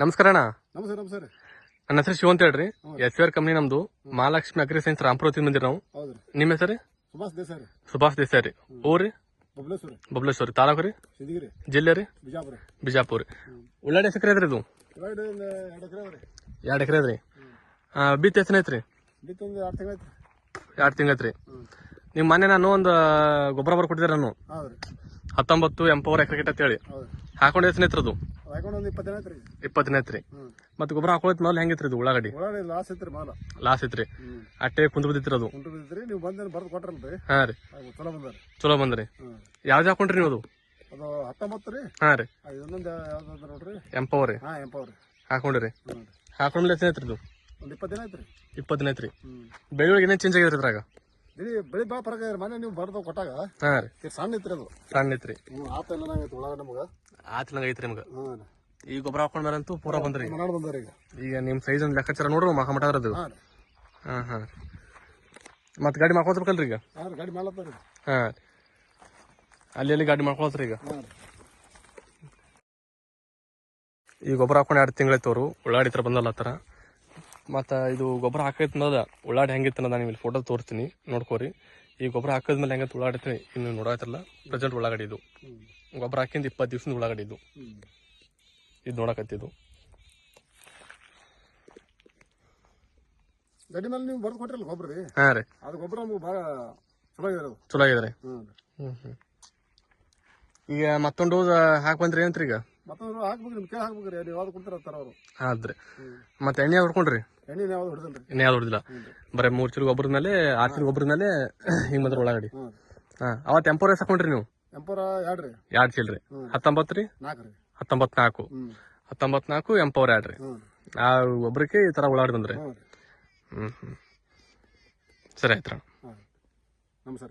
ನಮಸ್ಕಾರ ಅಣ್ಣ. ನಮಸ್ಕಾರ ನಮಸ್ಕಾರ ನನ್ನ ಹೆಸರು ಶಿವ ಅಂತ ಹೇಳ್ರಿ. ಎಸ್ ಆರ್ ಕಂಪ್ನಿ ನಮ್ದು. ಮಹಾಲಕ್ಷ್ಮಿ ಅಗ್ರಿ ಸೈನ್ಸ್ ರಾಮಪುರ ಮಂದಿರ ನಾವು. ಹೌದ್ರಿ ನಿಮ್ಮ ಹೆಸರು ಸುಭಾಷ್ ದೇಸಾಯಿ ಸುಭಾಷ್ ದೇಸಾಯಿ ರೀ. ಊರಿ ಬಬ್ಲೇಶ್ವರಿ. ಬಬ್ಲೇಶ್ವರಿ. ತಾಲೂಕು ರೀ? ಸಿಂದಗಿರಿ ಜಿಲ್ಲೆ ರೀ? ಬಿಜಾಪುರ. ಬಿಜಾಪುರ. ಉಳ್ಳಾಡಿ ಎಷ್ಟು ಎಕರೆ ಐತ್ರಿ ಇದು? ಎರಡು ಎಕರೆ ಐತ್ರಿ ಬಿತ್ ಎಷ್ಟು ಐತ್ರಿ? ಒಂದು ಎರಡು ತಿಂಗಳು ಐತ್ರಿ. ಎರಡು ತಿಂಗಳು ಐತ್ರಿ. ನಿಮ್ಮ ಮನೆ ನಾನು ಒಂದು ಗೊಬ್ಬರ ಬರ್ ನಾನು. ಹತ್ತೊಂಬತ್ತು ಎಂಪವರ್ ಎಕರೆ ಗಿಟ್ಟ ಹೇಳಿ. ಹೌದು ಹಾಕೊಂಡು ಎಷ್ಟು ಐತ್ರಿ ಅದು? ಹಾಕೊಂಡು ಒಂದು ಐತ್ರಿ ಇಪ್ಪತ್ತನೇ ಐತ್ರಿ ಮತ್ತೆ ಗೊಬ್ಬರ ಹಾಕೊಳತ್ ಮಾಲ್ ಹೆಂಗಿತ್ರಿ ಇದು ಉಳ್ಳಾಗಡ್ಡಿ? ಒಳಗಡೆ ಲಾಸ್ ಐತ್ರಿ ಮಾಲ. ಲಾಸ್ ಐತ್ರಿ. ಅಟ್ಟೆ ಕುಂತ ಬಿದ್ದಿತ್ರಿ ಅದು. ಕುಂಟು ಬಿದ್ದಿರಿ ನೀವು ಬಂದೇನು ಬರ್ದು ಕೊಟ್ರಲ್ಲ ರೀ ಹಾ ರೀ. ಅದು ಚಲೋ ಬಂದ್ರಿ. ಚಲೋ ಬಂದ್ರಿ. ಯಾವ್ದು ಹಾಕೊಂಡ್ರಿ ನೀವು ಅದು? ಅದು ಹತ್ತೊಂಬತ್ತು ರೀ. ಹಾ ರೀ. ಅದು ಇನ್ನೊಂದು ಯಾವ್ದು ಅದ ನೋಡ್ರಿ. ಎಂಪವರ್ ರೀ. ಹಾಂ ಎಂಪವರ್ ಹಾಕೊಂಡಿರಿ. ಹ್ಞೂ ರೀ. ಐತ್ರಿ ಇದು? ಒಂದು ಐತ್ರಿ ಇಪ್ಪತ್ತನೇ ಐತ್ರಿ ಹ್ಞೂ ಬೆಳೆಯೊಳಗೆ ಏನೇನು ಚೇಂಜ್ ಆಗಿದ್ರಿ ಇದ್ರಾಗ? ಇಡೀ ಬೆಳಿ ಭಾಳ ಫರಕ ಮನೆ ನೀವು ಬರ್ದು ಕೊಟ್ಟಾಗ ಹಾ ರೀ. ಇದು ಸಣ್ಣ ಐತ್ರಿ ಅದು. ಸಣ್ಣ ಐತ್ರಿ ಹ್ಞೂ ಆತ ಎಲ್ಲ ನಂಗೆ ಒಳಗೆ ನಮಗೆ. ಆತಿಲಂಗ ಐತ್ರಿ ನಿಮ್ಗೆ. ಹ್ಞೂ ಈ ಗೊಬ್ಬರ ಹಾಕೊಂಡ್ಮೇಲಂತೂ ಪೂರಾ ಬಂದ್ರಿ ಮನಾಡ್ ಬಂದಾರ ಈಗ. ಈಗ ನಿಮ್ಮ ಸೈಜ್ ಒಂದು ಲೆಕ್ಕಾಚಾರ ನೋಡ್ರಿ ಮಕ ಅದು ಹಾಂ ರೀ. ಹಾ ಹಾ. ಮತ್ತೆ ಗಾಡಿ ಮಾಡ್ಕೊಳ್ಬೇಕಲ್ರಿ ಈಗ? ಹಾಂ ರೀ ಗಾಡಿ ಮಾಡ್ಲತ್ತಾರ ರೀ ಹಾ ಅಲ್ಲಿ ಎಲ್ಲಿ ಗಾಡಿ ಮಾಡ್ಕೊಳತ್ರಿ ಈಗ? ಹಾಂ ರೀ. ಈ ಗೊಬ್ಬರ ಹಾಕೊಂಡು ಎರಡು ತಿಂಗಳಾಯ್ತು ಅವರು ಉಳ್ಳಾಡಿ ಬಂದಲ್ಲ ಹತ್ರ ಮತ್ತು ಇದು ಗೊಬ್ಬರ ಹಾಕೈತೆ ಅನ್ನೋದ ಉಳ್ಳಾಡಿ ಹೆಂಗಿತ್ತು ಅನ್ನೋದು ನಾನು ಇಲ್ಲಿ ಫೋಟೋ ತೋರಿಸ್ತೀನಿ. ನೋಡ್ಕೋರಿ. ಈ ಗೊಬ್ಬರ ಹಾಕಿದ್ಮೇಲೆ ಹೆಂಗೆ ಉಳ್ಳಾಡೈತೆ ಇನ್ನು ನೋಡಾಯ್ತಲ್ಲ ಪ್ರೆಸೆಂಟ್ ಉಳ್ಳಾಗಡ್ಡಿ ಇದು. ಗೊಬ್ಬರ ಹಾಕಿಂದ ಇಪ್ಪತ್ತು ದಿವ್ಸದ ಉಳ್ಳಾಗಡ್ಡಿ ಇದು. ಇದು ನೋಡಕತ್ತಿದ್ದು ಗಡಿ ಮೇಲೆ ನೀವು ಬರ್ದು ಕೊಟ್ಟಿರಲ್ಲ ಗೊಬ್ಬರ ರೀ ಹಾಂ ರೀ. ಅದು ಗೊಬ್ಬರ ನಮ್ಗೆ ಭಾಳ ಚಲೋ ಇದೆ ಅದು ಚಲೋ ಆಗಿದೆ ರೀ. ಹ್ಞೂ ಹ್ಞೂ ಹ್ಞೂ ಈಗ ಮತ್ತೊಂದು ಡೋಸ್ ಹಾಕಿ ಬಂದ್ರಿ ಏನಂತ್ರಿ ಈಗ ಮತ್ತೊಂದು ಹಾಕ್ಬೇಕು ಕೇಳಿ ಯಾವ್ದು ಕೊಡ್ತಾರ ಅವರು. ಆದ್ರಿ ಮತ್ತೆ ಎಣ್ಣೆ ಹೊಡ್ಕೊಂಡ್ರಿ ಎಣ್ಣೆ ಯಾವ್ದು ಎಣ್ಣೆ ಯಾವ್ದು ಹೊಡೆದಿಲ್ಲ? ಬರೀ ಮೂರು ಚೀಲ ಗೊಬ್ಬರದ ಮೇಲೆ ಆರು ಚಿರು ಗೊಬ್ಬರದ ಮೇಲೆ ಹಿಂಗೆ ಬಂದ್ರೆ ಹಾಂ ಟೆಂಪೋರೈಸ್ ಹಾಕೊಂಡ್ರಿ ನೀವು? ಎಂಪೋರ ಎರಡು ರೀ ಎರಡು ಚೀಲ ರೀ. ಹತ್ತೊಂಬತ್ತು ರೀ? ನಾಲ್ಕು ರೀ. ನಾಲ್ಕು ನಾಲ್ಕು ಎರಡು ರೀ. ಆ ಒಬ್ರಿಗೆ ಈ ತರ ಉಳ್ಳಾಗಡ್ಡಿ ಬಂದ್ರಿ ಹ್ಞೂ ಸರಿ ಆಯ್ತು ನಮಸ್ಕಾರ